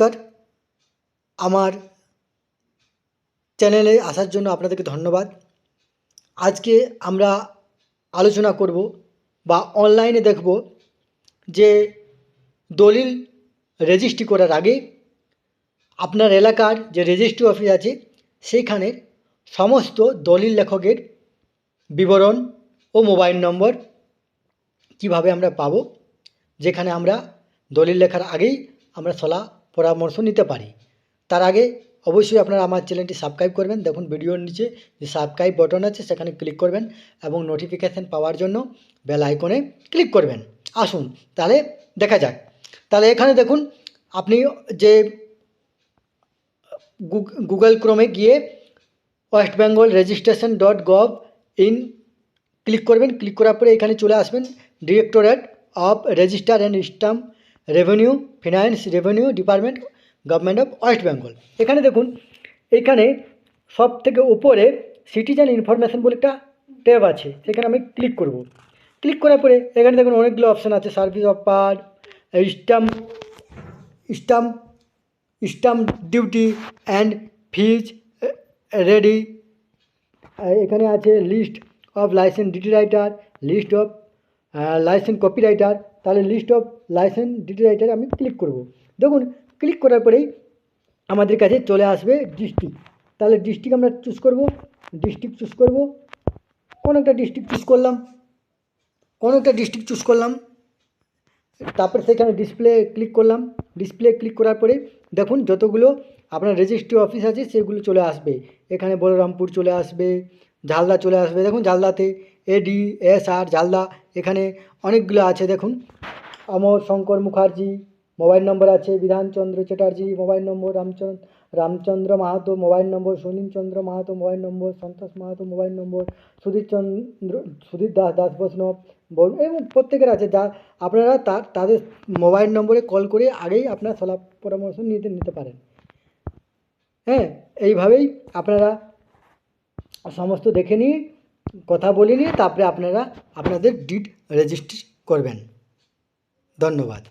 নমস্কার। আমার চ্যানেলে আসার জন্য আপনাদেরকে ধন্যবাদ। আজকে আমরা আলোচনা করব বা অনলাইনে দেখব যে দলিল রেজিস্ট্রি করার আগে আপনার এলাকার যে রেজিস্ট্রি অফিস আছে, সেইখানে সমস্ত দলিল লেখকের বিবরণ ও মোবাইল নম্বর কীভাবে আমরা পাবো, যেখানে আমরা দলিল লেখার আগেই আমরা সলা পরামর্শ নিতে পারি। তার আগে অবশ্যই আপনারা আমার চ্যানেলটি সাবস্ক্রাইব করবেন। দেখুন ভিডিওর নিচে যে সাবস্ক্রাইব বটন আছে, সেখানে ক্লিক করবেন এবং নোটিফিকেশান পাওয়ার জন্য বেল আইকনে ক্লিক করবেন। আসুন, তাহলে দেখা যাক। তাহলে এখানে দেখুন, আপনি যে গুগ- গুগল ক্রোমে গিয়ে West Bengal registration dot gov in click করবেন। ক্লিক করার পরে এখানে চলে আসবেন directorate of register and stamp revenue finance revenue department government of West Bengal এখানে দেখুন, এখানে সব থেকে উপরে সিটিজেন ইনফরমেশন বলে একটা ট্যাব আছে, সেখানে আমি ক্লিক করব। ক্লিক করার পরে এখানে দেখুন অনেকগুলো অপশান আছে service of part stamp stamp stamp duty and fees ready এখানে আছে list of licence DT writer list of licence copy writer তাহলে list of licence DT writer আমি ক্লিক করব। দেখুন ক্লিক করার পরেই আমাদের কাছে চলে আসবে ডিস্ট্রিক্ট তাহলে ডিস্ট্রিক্ট আমরা চুজ করব। ডিস্ট্রিক্ট চুজ করব। কোনো একটা ডিস্ট্রিক্ট চুজ করলাম। কোনো একটা ডিস্ট্রিক্ট চুজ করলাম। তারপরে সেখানে ডিসপ্লে ক্লিক করলাম। ডিসপ্লে ক্লিক করার পরে দেখুন, যতগুলো আপনার রেজিস্ট্রি অফিস আছে, সেগুলো চলে আসবে। এখানে বলরামপুর চলে আসবে, ঝালদা চলে আসবে। দেখুন, ঝালদাতে এডি এস আর ঝালদা। এখানে অনেকগুলো আছে, দেখুন। অমর শঙ্কর মুখার্জি, মোবাইল নম্বর আছে, Bidhanchandra Chatterjee, mobile number Ramchandra Ramchandra Mahato, mobile number Sunilchandra Mahato, mobile number Santosh Mahato, mobile number Sudhir Chandra Sudhir Das Das Baishnab এবং প্রত্যেকের আছে, যা আপনারা তার তাদের মোবাইল নম্বরে কল করে আগেই আপনার সলাপ পরামর্শ নিতে নিতে পারেন। হ্যাঁ এইভাবেই আপনারা সমস্ত দেখে নিয়ে কথা বলে নিয়ে তারপরে আপনারা আপনাদের ডিট রেজিস্ট্রি করবেন। ধন্যবাদ।